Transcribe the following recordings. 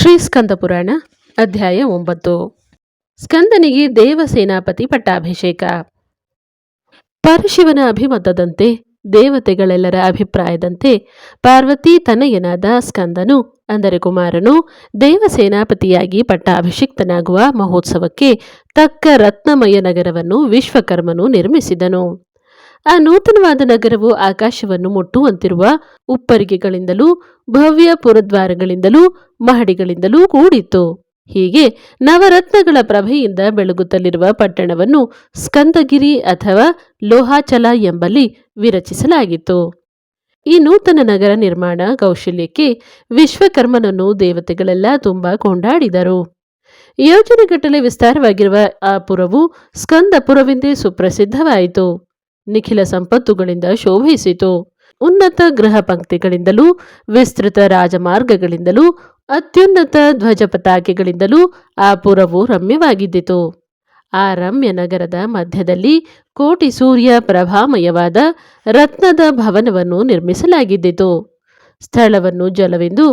ಶ್ರೀ ಸ್ಕಂದ ಪುರಾಣ, ಅಧ್ಯಾಯ ಒಂಬತ್ತು. ಸ್ಕಂದನಿಗೆ ದೇವಸೇನಾಪತಿ ಪಟ್ಟಾಭಿಷೇಕ. ಪರಶಿವನ ಅಭಿಮತದಂತೆ, ದೇವತೆಗಳೆಲ್ಲರ ಅಭಿಪ್ರಾಯದಂತೆ, ಪಾರ್ವತಿ ತನಯನಾದ ಸ್ಕಂದನು, ಅಂದರೆ ಕುಮಾರನು, ದೇವಸೇನಾಪತಿಯಾಗಿ ಪಟ್ಟಾಭಿಷಿಕ್ತನಾಗುವ ಮಹೋತ್ಸವಕ್ಕೆ ತಕ್ಕ ರತ್ನಮಯ ನಗರವನ್ನು ವಿಶ್ವಕರ್ಮನು ನಿರ್ಮಿಸಿದನು. ಆ ನೂತನವಾದ ನಗರವು ಆಕಾಶವನ್ನು ಮುಟ್ಟುವಂತಿರುವ ಉಪ್ಪರಿಗೆಗಳಿಂದಲೂ, ಭವ್ಯ ಪುರದ್ವಾರಗಳಿಂದಲೂ, ಮಹಡಿಗಳಿಂದಲೂ ಕೂಡಿತ್ತು. ಹೀಗೆ ನವರತ್ನಗಳ ಪ್ರಭೆಯಿಂದ ಬೆಳಗುತ್ತಲಿರುವ ಪಟ್ಟಣವನ್ನು ಸ್ಕಂದಗಿರಿ ಅಥವಾ ಲೋಹಾಚಲ ಎಂಬಲ್ಲಿ ವಿರಚಿಸಲಾಗಿತ್ತು. ಈ ನೂತನ ನಗರ ನಿರ್ಮಾಣ ಕೌಶಲ್ಯಕ್ಕೆ ವಿಶ್ವಕರ್ಮನನ್ನು ದೇವತೆಗಳೆಲ್ಲ ತುಂಬಾ ಕೊಂಡಾಡಿದರು. ಯೋಜನೆಗಟ್ಟಲೆ ವಿಸ್ತಾರವಾಗಿರುವ ಆ ಪುರವು ಸ್ಕಂದಪುರವೆಂದೇ ಸುಪ್ರಸಿದ್ಧವಾಯಿತು. ನಿಖಿಲ ಸಂಪತ್ತುಗಳಿಂದ ಶೋಭಿಸಿತು. ಉನ್ನತ ಗೃಹ ಪಂಕ್ತಿಗಳಿಂದಲೂ, ವಿಸ್ತೃತ ರಾಜಮಾರ್ಗಗಳಿಂದಲೂ, ಅತ್ಯುನ್ನತ ಧ್ವಜ ಪತಾಕೆಗಳಿಂದಲೂ ಆ ಪುರವು ರಮ್ಯವಾಗಿದ್ದಿತು. ಆ ರಮ್ಯ ನಗರದ ಮಧ್ಯದಲ್ಲಿ ಕೋಟಿ ಸೂರ್ಯ ಪ್ರಭಾಮಯವಾದ ರತ್ನದ ಭವನವನ್ನು ನಿರ್ಮಿಸಲಾಗಿದ್ದಿತು. ಸ್ಥಳವನ್ನು ಜಲವೆಂದು,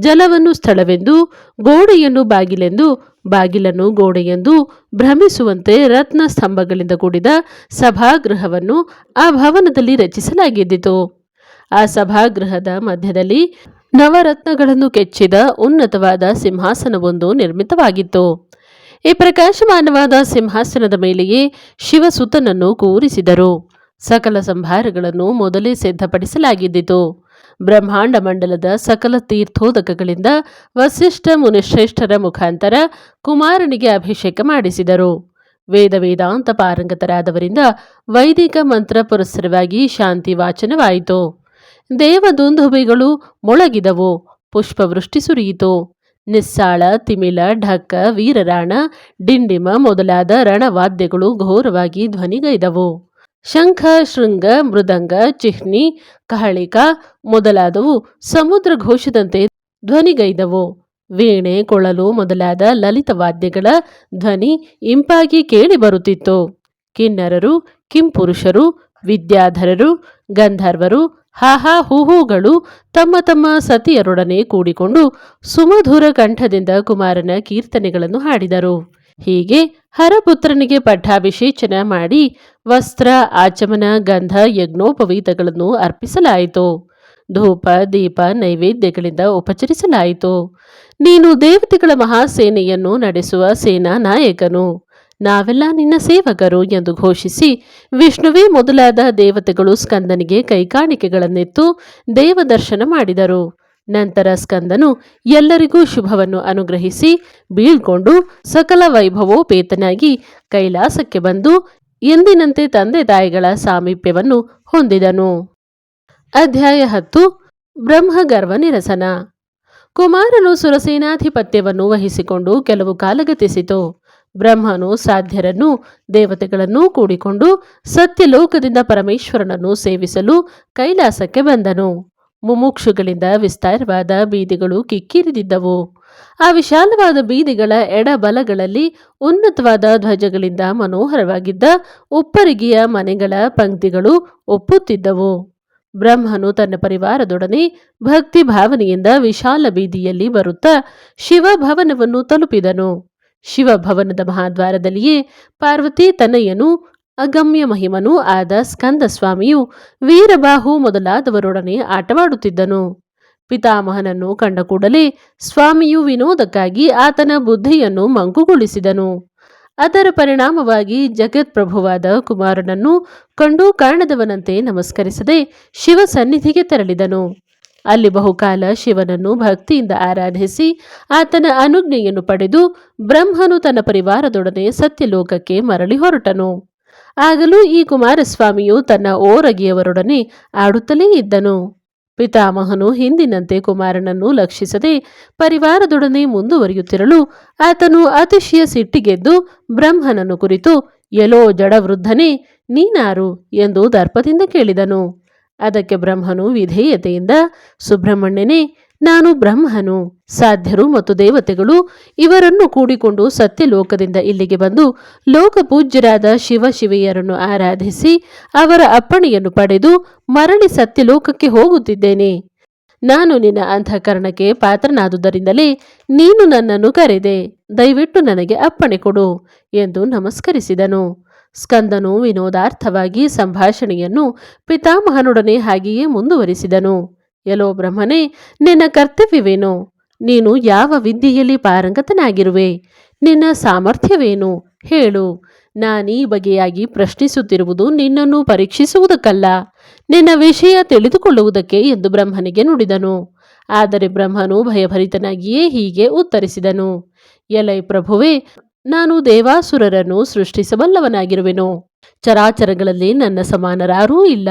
ಜಲವನ್ನು ಸ್ಥಳವೆಂದು, ಗೋಡೆಯನ್ನು ಬಾಗಿಲೆಂದು ಬಾಗಿಲನ್ನು ಗೋಡೆಯೆಂದು ಭ್ರಮಿಸುವಂತೆ ರತ್ನ ಸ್ತಂಭಗಳಿಂದ ಕೂಡಿದ ಸಭಾಗೃಹವನ್ನು ಆ ಭವನದಲ್ಲಿ ರಚಿಸಲಾಗಿದ್ದಿತು. ಆ ಸಭಾಗೃಹದ ಮಧ್ಯದಲ್ಲಿ ನವರತ್ನಗಳನ್ನು ಕೆಚ್ಚಿದ ಉನ್ನತವಾದ ಸಿಂಹಾಸನವೊಂದು ನಿರ್ಮಿತವಾಗಿತ್ತು. ಈ ಪ್ರಕಾಶಮಾನವಾದ ಸಿಂಹಾಸನದ ಮೇಲೆಯೇ ಶಿವಸುತನನ್ನು ಕೂರಿಸಿದರು. ಸಕಲ ಸಂಭಾರಗಳನ್ನು ಮೊದಲೇ ಸಿದ್ಧಪಡಿಸಲಾಗಿದ್ದಿತು. ಬ್ರಹ್ಮಾಂಡ ಮಂಡಲದ ಸಕಲ ತೀರ್ಥೋದಕಗಳಿಂದ ವಸಿಷ್ಠ ಮುನಿಶ್ರೇಷ್ಠರ ಮುಖಾಂತರ ಕುಮಾರನಿಗೆ ಅಭಿಷೇಕ ಮಾಡಿಸಿದರು. ವೇದ ವೇದಾಂತ ಪಾರಂಗತರಾದವರಿಂದ ವೈದಿಕ ಮಂತ್ರ ಪುರಸ್ಸರವಾಗಿ ಶಾಂತಿ ವಾಚನವಾಯಿತು. ದೇವದುಂದುಬಿಗಳು ಮೊಳಗಿದವು, ಪುಷ್ಪವೃಷ್ಟಿ ಸುರಿಯಿತು. ನಿಸ್ಸಾಳ, ತಿಮಿಲ ಢಕ್ಕ ವೀರರಾಣ, ಡಿಂಡಿಮ ಮೊದಲಾದ ರಣವಾದ್ಯಗಳು ಘೋರವಾಗಿ ಧ್ವನಿಗೈದವು. ಶಂಖ, ಶೃಂಗ, ಮೃದಂಗ, ಚಿಹ್ನಿ, ಕಹಳಿಕ ಮೊದಲಾದವು ಸಮುದ್ರ ಘೋಷದಂತೆ ಧ್ವನಿಗೈದವು. ವೀಣೆ, ಕೊಳಲು ಮೊದಲಾದ ಲಲಿತ ವಾದ್ಯಗಳ ಧ್ವನಿ ಇಂಪಾಗಿ ಕೇಳಿ ಬರುತ್ತಿತ್ತು. ಕಿನ್ನರರು, ಕಿಂಪುರುಷರು, ವಿದ್ಯಾಧರರು, ಗಂಧರ್ವರು, ಹಾಹಾ ಹೂಹೂಗಳು ತಮ್ಮ ತಮ್ಮ ಸತಿಯರೊಡನೆ ಕೂಡಿಕೊಂಡು ಸುಮಧುರ ಕಂಠದಿಂದ ಕುಮಾರನ ಕೀರ್ತನೆಗಳನ್ನು ಹಾಡಿದರು. ಹೀಗೆ ಹರಪುತ್ರನಿಗೆ ಪಟ್ಟಾಭಿಷೇಚನ ಮಾಡಿ ವಸ್ತ್ರ, ಆಚಮನ, ಗಂಧ, ಯಜ್ಞೋಪವೀತಗಳನ್ನು ಅರ್ಪಿಸಲಾಯಿತು. ಧೂಪ, ದೀಪ, ನೈವೇದ್ಯಗಳಿಂದ ಉಪಚರಿಸಲಾಯಿತು. ನೀನು ದೇವತೆಗಳ ಮಹಾಸೇನೆಯನ್ನು ನಡೆಸುವ ಸೇನಾ ನಾಯಕನು. ನಾವೆಲ್ಲ ನಿನ್ನ ಸೇವಕರು ಎಂದು ಘೋಷಿಸಿ ವಿಷ್ಣುವೇ ಮೊದಲಾದ ದೇವತೆಗಳು ಸ್ಕಂದನಿಗೆ ಕೈಕಾಣಿಕೆಗಳನ್ನೆತ್ತು ದೇವದರ್ಶನ ಮಾಡಿದರು. ನಂತರ ಸ್ಕಂದನು ಎಲ್ಲರಿಗೂ ಶುಭವನ್ನು ಅನುಗ್ರಹಿಸಿ ಬೀಳ್ಕೊಂಡು ಸಕಲ ವೈಭವೋಪೇತನಾಗಿ ಕೈಲಾಸಕ್ಕೆ ಬಂದು ಎಂದಿನಂತೆ ತಂದೆ ತಾಯಿಗಳ ಸಾಮೀಪ್ಯವನ್ನು ಹೊಂದಿದನು. ಅಧ್ಯಾಯ ಹತ್ತು. ಬ್ರಹ್ಮಗರ್ವ ನಿರಸನ. ಕುಮಾರನು ಸುರಸೇನಾಧಿಪತ್ಯವನ್ನು ವಹಿಸಿಕೊಂಡು ಕೆಲವು ಕಾಲ ಗತಿಸಿತು ಬ್ರಹ್ಮನು ಸಾಧ್ಯರನ್ನು, ದೇವತೆಗಳನ್ನು ಕೂಡಿಕೊಂಡು ಸತ್ಯಲೋಕದಿಂದ ಪರಮೇಶ್ವರನನ್ನು ಸೇವಿಸಲು ಕೈಲಾಸಕ್ಕೆ ಬಂದನು. ಮುಮುಕ್ಷುಗಳಿಂದ ವಿಸ್ತಾರವಾದ ಬೀದಿಗಳು ಕಿಕ್ಕಿರಿದಿದ್ದವು. ಆ ವಿಶಾಲವಾದ ಬೀದಿಗಳ ಎಡಬಲಗಳಲ್ಲಿ ಉನ್ನತವಾದ ಧ್ವಜಗಳಿಂದ ಮನೋಹರವಾಗಿದ್ದ ಉಪ್ಪರಿಗೆಯ ಮನೆಗಳ ಪಂಕ್ತಿಗಳು ಒಪ್ಪುತ್ತಿದ್ದವು. ಬ್ರಹ್ಮನು ತನ್ನ ಪರಿವಾರದೊಡನೆ ಭಕ್ತಿ ಭಾವನೆಯಿಂದ ವಿಶಾಲ ಬೀದಿಯಲ್ಲಿ ಬರುತ್ತಾ ಶಿವಭವನವನ್ನು ತಲುಪಿದನು. ಶಿವಭವನದ ಮಹಾದ್ವಾರದಲ್ಲಿಯೇ ಪಾರ್ವತಿ ತನಯನು ಅಗಮ್ಯ ಮಹಿಮನೂ ಆದ ಸ್ಕಂದ ಸ್ವಾಮಿಯು ವೀರಬಾಹು ಮೊದಲಾದವರೊಡನೆ ಆಟವಾಡುತ್ತಿದ್ದನು. ಪಿತಾಮಹನನ್ನು ಕಂಡ ಕೂಡಲೇ ಸ್ವಾಮಿಯು ವಿನೋದಕ್ಕಾಗಿ ಆತನ ಬುದ್ಧಿಯನ್ನು ಮಂಕುಗೊಳಿಸಿದನು. ಅದರ ಪರಿಣಾಮವಾಗಿ ಜಗತ್ಪ್ರಭುವಾದ ಕುಮಾರನನ್ನು ಕಂಡು ಕಾಣದವನಂತೆ ನಮಸ್ಕರಿಸದೆ ಶಿವ ಸನ್ನಿಧಿಗೆ ತೆರಳಿದನು. ಅಲ್ಲಿ ಬಹುಕಾಲ ಶಿವನನ್ನು ಭಕ್ತಿಯಿಂದ ಆರಾಧಿಸಿ ಆತನ ಅನುಜ್ಞೆಯನ್ನು ಪಡೆದು ಬ್ರಹ್ಮನು ತನ್ನ ಪರಿವಾರದೊಡನೆ ಸತ್ಯಲೋಕಕ್ಕೆ ಮರಳಿ ಹೊರಟನು. ಆಗಲೂ ಈ ಕುಮಾರಸ್ವಾಮಿಯು ತನ್ನ ಓರಗಿಯವರೊಡನೆ ಆಡುತ್ತಲೇ ಇದ್ದನು. ಪಿತಾಮಹನು ಹಿಂದಿನಂತೆ ಕುಮಾರನನ್ನು ಲಕ್ಷಿಸದೆ ಪರಿವಾರದೊಡನೆ ಮುಂದುವರಿಯುತ್ತಿರಲು ಆತನು ಅತಿಶಯ ಸಿಟ್ಟಿಗೆದ್ದು ಬ್ರಹ್ಮನನ್ನು ಕುರಿತು ಎಲೋ ಜಡವೃದ್ಧನೇ, ನೀನಾರು? ಎಂದು ದರ್ಪದಿಂದ ಕೇಳಿದನು. ಅದಕ್ಕೆ ಬ್ರಹ್ಮನು ವಿಧೇಯತೆಯಿಂದ, ಸುಬ್ರಹ್ಮಣ್ಯನೇ ನಾನು ಬ್ರಹ್ಮನು, ಸಾಧ್ಯರು ಮತ್ತು ದೇವತೆಗಳು ಇವರನ್ನು ಕೂಡಿಕೊಂಡು ಸತ್ಯಲೋಕದಿಂದ ಇಲ್ಲಿಗೆ ಬಂದು ಲೋಕಪೂಜ್ಯರಾದ ಶಿವಶಿವೆಯರನ್ನು ಆರಾಧಿಸಿ ಅವರ ಅಪ್ಪಣೆಯನ್ನು ಪಡೆದು ಮರಳಿ ಸತ್ಯಲೋಕಕ್ಕೆ ಹೋಗುತ್ತಿದ್ದೇನೆ. ನಾನು ನಿನ್ನ ಅಂತಃಕರಣಕ್ಕೆ ಪಾತ್ರನಾದುದರಿಂದಲೇ ನೀನು ನನ್ನನ್ನು ಕರೆದೆ. ದಯವಿಟ್ಟು ನನಗೆ ಅಪ್ಪಣೆ ಕೊಡು ಎಂದು ನಮಸ್ಕರಿಸಿದನು. ಸ್ಕಂದನು ವಿನೋದಾರ್ಥವಾಗಿ ಸಂಭಾಷಣೆಯನ್ನು ಪಿತಾಮಹನೊಡನೆ ಹಾಗೆಯೇ ಮುಂದುವರಿಸಿದನು. ಎಲೋ ಬ್ರಹ್ಮನೇ, ನಿನ್ನ ಕರ್ತವ್ಯವೇನು? ನೀನು ಯಾವ ವಿದ್ಯೆಯಲ್ಲಿ ಪಾರಂಗತನಾಗಿರುವೆ? ನಿನ್ನ ಸಾಮರ್ಥ್ಯವೇನು? ಹೇಳು. ನಾನೀ ಬಗೆಯಾಗಿ ಪ್ರಶ್ನಿಸುತ್ತಿರುವುದು ನಿನ್ನನ್ನು ಪರೀಕ್ಷಿಸುವುದಕ್ಕಲ್ಲ. ನಿನ್ನ ವಿಷಯ ತಿಳಿದುಕೊಳ್ಳುವುದಕ್ಕೆ ಎಂದು ಬ್ರಹ್ಮನಿಗೆ ನುಡಿದನು. ಆದರೆ ಬ್ರಹ್ಮನು ಭಯಭರಿತನಾಗಿಯೇ ಹೀಗೆ ಉತ್ತರಿಸಿದನು. ಎಲೈ ಪ್ರಭುವೇ, ನಾನು ದೇವಾಸುರರನ್ನು ಸೃಷ್ಟಿಸಬಲ್ಲವನಾಗಿರುವೆನು. ಚರಾಚರಗಳಲ್ಲಿ ನನ್ನ ಸಮಾನರಾರೂ ಇಲ್ಲ.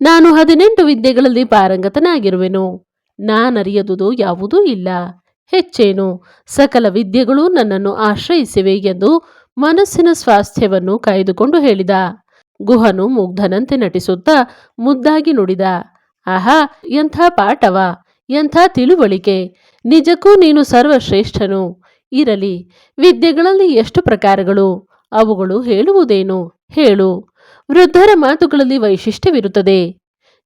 ನಾನು ಹದಿನೆಂಟು ವಿದ್ಯೆಗಳಲ್ಲಿ ಪಾರಂಗತನಾಗಿರುವೆನು. ನಾನರಿಯದುದು ಯಾವುದೂ ಇಲ್ಲ. ಹೆಚ್ಚೇನು? ಸಕಲ ವಿದ್ಯೆಗಳು ನನ್ನನ್ನು ಆಶ್ರಯಿಸಿವೆ ಎಂದು ಮನಸ್ಸಿನ ಸ್ವಾಸ್ಥ್ಯವನ್ನು ಕಾಯ್ದುಕೊಂಡು ಹೇಳಿದ. ಗುಹನು ಮುಗ್ಧನಂತೆ ನಟಿಸುತ್ತಾ ಮುದ್ದಾಗಿ ನುಡಿದ. ಆಹಾ, ಎಂಥ ಪಾಠವ? ಎಂಥ ತಿಳುವಳಿಕೆ? ನಿಜಕ್ಕೂ ನೀನು ಸರ್ವಶ್ರೇಷ್ಠನು. ಇರಲಿ, ವಿದ್ಯೆಗಳಲ್ಲಿ ಎಷ್ಟು ಪ್ರಕಾರಗಳು? ಅವುಗಳು ಹೇಳುವುದೇನು? ಹೇಳು, ವೃದ್ಧರ ಮಾತುಗಳಲ್ಲಿ ವೈಶಿಷ್ಟ್ಯವಿರುತ್ತದೆ.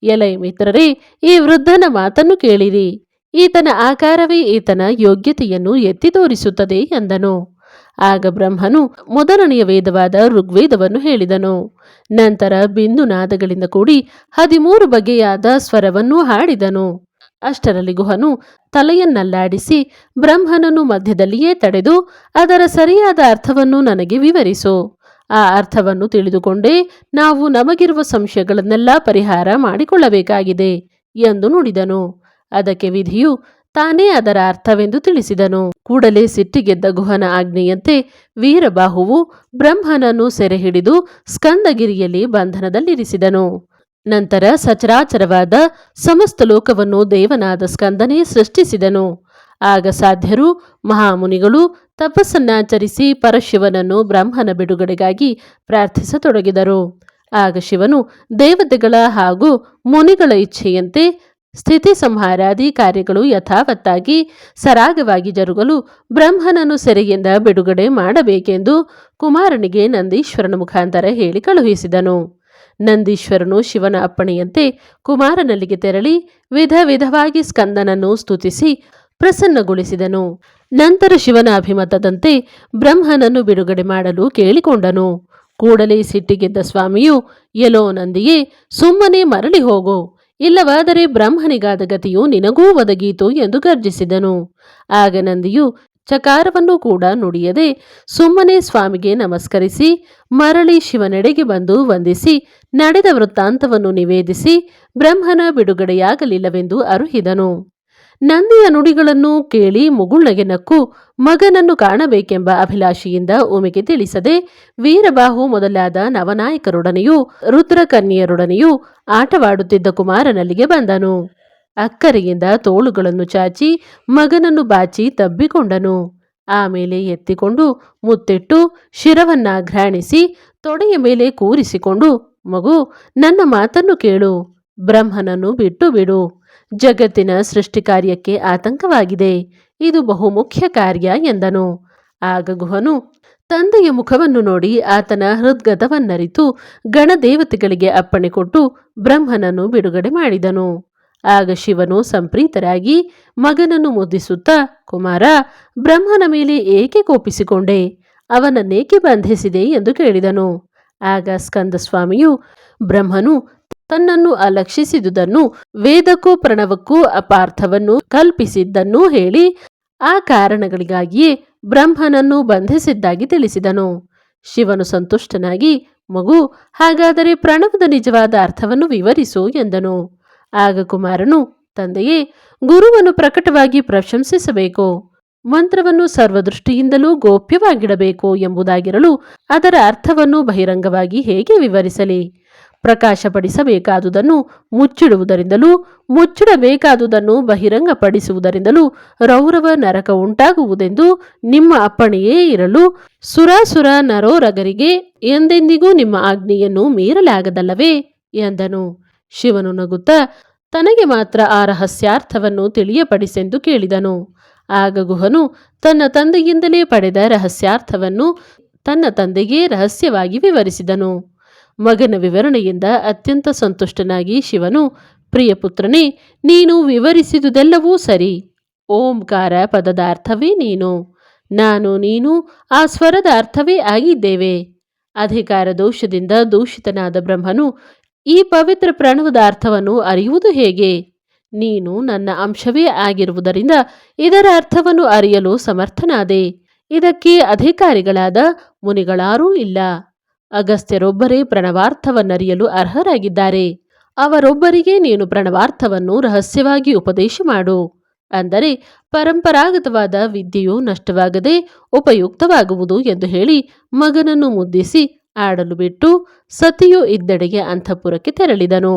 ಎಲೈ ಮಿತ್ರರೇ, ಈ ವೃದ್ಧನ ಮಾತನ್ನು ಕೇಳಿರಿ. ಈತನ ಆಕಾರವೇ ಈತನ ಯೋಗ್ಯತೆಯನ್ನು ಎತ್ತಿ ತೋರಿಸುತ್ತದೆ ಎಂದನು. ಆಗ ಬ್ರಹ್ಮನು ಮೊದಲನೆಯ ವೇದವಾದ ಋಗ್ವೇದವನ್ನು ಹೇಳಿದನು. ನಂತರ ಬಿಂದು ನಾದಗಳಿಂದ ಕೂಡಿ ಹದಿಮೂರು ಬಗೆಯಾದ ಸ್ವರವನ್ನು ಹಾಡಿದನು. ಅಷ್ಟರಲ್ಲಿ ಗುಹನು ತಲೆಯನ್ನಲ್ಲಾಡಿಸಿ ಬ್ರಹ್ಮನನ್ನು ಮಧ್ಯದಲ್ಲಿಯೇ ತಡೆದು ಅದರ ಸರಿಯಾದ ಅರ್ಥವನ್ನು ನನಗೆ ವಿವರಿಸು. ಆ ಅರ್ಥವನ್ನು ತಿಳಿದುಕೊಂಡೇ ನಾವು ನಮಗಿರುವ ಸಂಶಯಗಳನ್ನೆಲ್ಲ ಪರಿಹಾರ ಮಾಡಿಕೊಳ್ಳಬೇಕಾಗಿದೆ ಎಂದು ನುಡಿದನು. ಅದಕ್ಕೆ ವಿಧಿಯು ತಾನೇ ಅದರ ಅರ್ಥವೆಂದು ತಿಳಿಸಿದನು. ಕೂಡಲೇ ಸಿಟ್ಟಿಗೆದ್ದ ಗುಹನ ಆಜ್ಞೆಯಂತೆ ವೀರಬಾಹುವು ಬ್ರಹ್ಮನನ್ನು ಸೆರೆ ಹಿಡಿದು ಸ್ಕಂದಗಿರಿಯಲ್ಲಿ ಬಂಧನದಲ್ಲಿರಿಸಿದನು. ನಂತರ ಸಚರಾಚರವಾದ ಸಮಸ್ತ ಲೋಕವನ್ನು ದೇವನಾದ ಸ್ಕಂದನೇ ಸೃಷ್ಟಿಸಿದನು. ಆಗ ಸಾಧ್ಯರು, ಮಹಾಮುನಿಗಳು ತಪಸ್ಸನ್ನಾಚರಿಸಿ ಪರಶಿವನನ್ನು ಬ್ರಹ್ಮನ ಬಿಡುಗಡೆಗಾಗಿ ಪ್ರಾರ್ಥಿಸತೊಡಗಿದರು. ಆಗ ಶಿವನು ದೇವತೆಗಳ ಹಾಗೂ ಮುನಿಗಳ ಇಚ್ಛೆಯಂತೆ ಸ್ಥಿತಿ ಸಂಹಾರಾದಿ ಕಾರ್ಯಗಳು ಯಥಾವತ್ತಾಗಿ ಸರಾಗವಾಗಿ ಜರುಗಲು ಬ್ರಹ್ಮನನ್ನು ಸೆರೆಯಿಂದ ಬಿಡುಗಡೆ ಮಾಡಬೇಕೆಂದು ಕುಮಾರನಿಗೆ ನಂದೀಶ್ವರನ ಮುಖಾಂತರ ಹೇಳಿ ಕಳುಹಿಸಿದನು. ನಂದೀಶ್ವರನು ಶಿವನ ಅಪ್ಪಣೆಯಂತೆ ಕುಮಾರನಲ್ಲಿಗೆ ತೆರಳಿ ವಿಧ ವಿಧವಾಗಿ ಸ್ಕಂದನನ್ನು ಸ್ತುತಿಸಿ ಪ್ರಸನ್ನಗೊಳಿಸಿದನು. ನಂತರ ಶಿವನ ಅಭಿಮತದಂತೆ ಬ್ರಹ್ಮನನ್ನು ಬಿಡುಗಡೆ ಮಾಡಲು ಕೇಳಿಕೊಂಡನು. ಕೂಡಲೇ ಸಿಟ್ಟಿಗೆದ್ದ ಸ್ವಾಮಿಯು ಎಲೋ ನಂದಿಯೇ, ಸುಮ್ಮನೆ ಮರಳಿ ಹೋಗು. ಇಲ್ಲವಾದರೆ ಬ್ರಹ್ಮನಿಗಾದ ಗತಿಯು ನಿನಗೂ ಒದಗೀತು ಎಂದು ಗರ್ಜಿಸಿದನು. ಆಗ ನಂದಿಯು, ಚಕಾರವನ್ನು ಕೂಡ ನುಡಿಯದೆ ಸುಮ್ಮನೆ ಸ್ವಾಮಿಗೆ ನಮಸ್ಕರಿಸಿ, ಮರಳಿ ಶಿವನೆಡೆಗೆ ಬಂದು ವಂದಿಸಿ, ನಡೆದ ವೃತ್ತಾಂತವನ್ನು ನಿವೇದಿಸಿ ಬ್ರಹ್ಮನ ಬಿಡುಗಡೆಯಾಗಲಿಲ್ಲವೆಂದು ಅರುಹಿದನು. ನಂದಿಯ ನುಡಿಗಳನ್ನು ಕೇಳಿ ಮುಗುಳ್ಳಗೆ ನಕ್ಕು, ಮಗನನ್ನು ಕಾಣಬೇಕೆಂಬ ಅಭಿಲಾಷೆಯಿಂದ ಉಮೆಗೆ ತಿಳಿಸದೆ, ವೀರಬಾಹು ಮೊದಲಾದ ನವನಾಯಕರೊಡನೆಯೂ ರುದ್ರಕನ್ಯರೊಡನೆಯೂ ಆಟವಾಡುತ್ತಿದ್ದ ಕುಮಾರನಲ್ಲಿಗೆ ಬಂದನು. ಅಕ್ಕರೆಯಿಂದ ತೋಳುಗಳನ್ನು ಚಾಚಿ, ಮಗನನ್ನು ಬಾಚಿ ತಬ್ಬಿಕೊಂಡನು. ಆಮೇಲೆ ಎತ್ತಿಕೊಂಡು ಮುತ್ತಿಟ್ಟು, ಶಿರವನ್ನಾಘ್ರಾಣಿಸಿ, ತೊಡೆಯ ಮೇಲೆ ಕೂರಿಸಿಕೊಂಡು, ಮಗು, ನನ್ನ ಮಾತನ್ನು ಕೇಳು, ಬ್ರಹ್ಮನನ್ನು ಬಿಟ್ಟು ಬಿಡು. ಜಗತ್ತಿನ ಸೃಷ್ಟಿ ಕಾರ್ಯಕ್ಕೆ ಆತಂಕವಾಗಿದೆ. ಇದು ಬಹುಮುಖ್ಯ ಕಾರ್ಯ ಎಂದನು. ಆಗ ಗುಹನು ತಂದೆಯ ಮುಖವನ್ನು ನೋಡಿ ಆತನ ಹೃದ್ಗತವನ್ನರಿತು ಗಣದೇವತೆಗಳಿಗೆ ಅಪ್ಪಣೆ ಕೊಟ್ಟು ಬ್ರಹ್ಮನನ್ನು ಬಿಡುಗಡೆ ಮಾಡಿದನು. ಆಗ ಶಿವನು ಸಂಪ್ರೀತರಾಗಿ ಮಗನನ್ನು ಮುದ್ದಿಸುತ್ತಾ, ಕುಮಾರ, ಬ್ರಹ್ಮನ ಮೇಲೆ ಏಕೆ ಕೋಪಿಸಿಕೊಂಡೆ? ಅವನನ್ನೇಕೆ ಬಂಧಿಸಿದೆ? ಎಂದು ಕೇಳಿದನು. ಆಗ ಸ್ಕಂದಸ್ವಾಮಿಯು, ಬ್ರಹ್ಮನು ತನ್ನನ್ನು ಅಲಕ್ಷಿಸಿದುದನ್ನು ವೇದಕ್ಕೂ ಪ್ರಣವಕ್ಕೂ ಅಪಾರ್ಥವನ್ನು ಕಲ್ಪಿಸಿದ್ದನ್ನೂ ಹೇಳಿ ಆ ಕಾರಣಗಳಿಗಾಗಿಯೇ ಬ್ರಹ್ಮನನ್ನು ಬಂಧಿಸಿದ್ದಾಗಿ ತಿಳಿಸಿದನು. ಶಿವನು ಸಂತುಷ್ಟನಾಗಿ, ಮಗು, ಹಾಗಾದರೆ ಪ್ರಣವದ ನಿಜವಾದ ಅರ್ಥವನ್ನು ವಿವರಿಸು ಎಂದನು. ಆಗ ಕುಮಾರನು, ತಂದೆಯೇ, ಗುರುವನ್ನು ಪ್ರಕಟವಾಗಿ ಪ್ರಶಂಸಿಸಬೇಕು. ಮಂತ್ರವನ್ನು ಸರ್ವದೃಷ್ಟಿಯಿಂದಲೂ ಗೋಪ್ಯವಾಗಿಡಬೇಕು ಎಂಬುದಾಗಿರಲು ಅದರ ಅರ್ಥವನ್ನು ಬಹಿರಂಗವಾಗಿ ಹೇಗೆ ವಿವರಿಸಲಿ? ಪ್ರಕಾಶಪಡಿಸಬೇಕಾದುದನ್ನು ಮುಚ್ಚಿಡುವುದರಿಂದಲೂ, ಮುಚ್ಚಿಡಬೇಕಾದುದನ್ನು ಬಹಿರಂಗಪಡಿಸುವುದರಿಂದಲೂ ರೌರವ ನರಕ ಉಂಟಾಗುವುದೆಂದು ನಿಮ್ಮ ಅಪ್ಪಣೆಯೇ ಇರಲು ಸುರಾಸುರ ನರೋರಗರಿಗೆ ಎಂದೆಂದಿಗೂ ನಿಮ್ಮ ಆಜ್ಞೆಯನ್ನು ಮೀರಲಾಗದಲ್ಲವೇ ಎಂದನು. ಶಿವನು ನಗುತ್ತಾ, ತನಗೆ ಮಾತ್ರ ಆ ರಹಸ್ಯಾರ್ಥವನ್ನು ತಿಳಿಯಪಡಿಸೆಂದು ಕೇಳಿದನು. ಆಗ ಗುಹನು ತನ್ನ ತಂದೆಯಿಂದಲೇ ಪಡೆದ ರಹಸ್ಯಾರ್ಥವನ್ನು ತನ್ನ ತಂದೆಗೆ ರಹಸ್ಯವಾಗಿ ವಿವರಿಸಿದನು. ಮಗನ ವಿವರಣೆಯಿಂದ ಅತ್ಯಂತ ಸಂತುಷ್ಟನಾಗಿ ಶಿವನು ಪ್ರಿಯಪುತ್ರನೇ ನೀನು ವಿವರಿಸಿದುದೆಲ್ಲವೂ ಸರಿ. ಓಂಕಾರ ಪದದ ಅರ್ಥವೇ ನೀನು. ನಾನು ನೀನು ಆ ಸ್ವರದ ಅರ್ಥವೇ ಆಗಿದ್ದೇವೆ. ಅಧಿಕಾರ ದೋಷದಿಂದ ದೂಷಿತನಾದ ಬ್ರಹ್ಮನು ಈ ಪವಿತ್ರ ಪ್ರಣವದ ಅರ್ಥವನ್ನು ಅರಿಯುವುದು ಹೇಗೆ? ನೀನು ನನ್ನ ಅಂಶವೇ ಆಗಿರುವುದರಿಂದ ಇದರ ಅರ್ಥವನ್ನು ಅರಿಯಲು ಸಮರ್ಥನಾದೆ. ಇದಕ್ಕೆ ಅಧಿಕಾರಿಗಳಾದ ಮುನಿಗಳಾರೂ ಇಲ್ಲ. ಅಗಸ್ತ್ಯರೊಬ್ಬರೇ ಪ್ರಣವಾರ್ಥವನ್ನರಿಯಲು ಅರ್ಹರಾಗಿದ್ದಾರೆ. ಅವರೊಬ್ಬರಿಗೆ ನೀನು ಪ್ರಣವಾರ್ಥವನ್ನು ರಹಸ್ಯವಾಗಿ ಉಪದೇಶ ಮಾಡು. ಅಂದರೆ ಪರಂಪರಾಗತವಾದ ವಿದ್ಯೆಯು ನಷ್ಟವಾಗದೆ ಉಪಯುಕ್ತವಾಗುವುದು ಎಂದು ಹೇಳಿ ಮಗನನ್ನು ಮುದ್ದಿಸಿ ಆಡಲು ಬಿಟ್ಟು ಸತಿಯು ಇದ್ದಡೆಗೆ ಅಂತಃಪುರಕ್ಕೆ ತೆರಳಿದನು.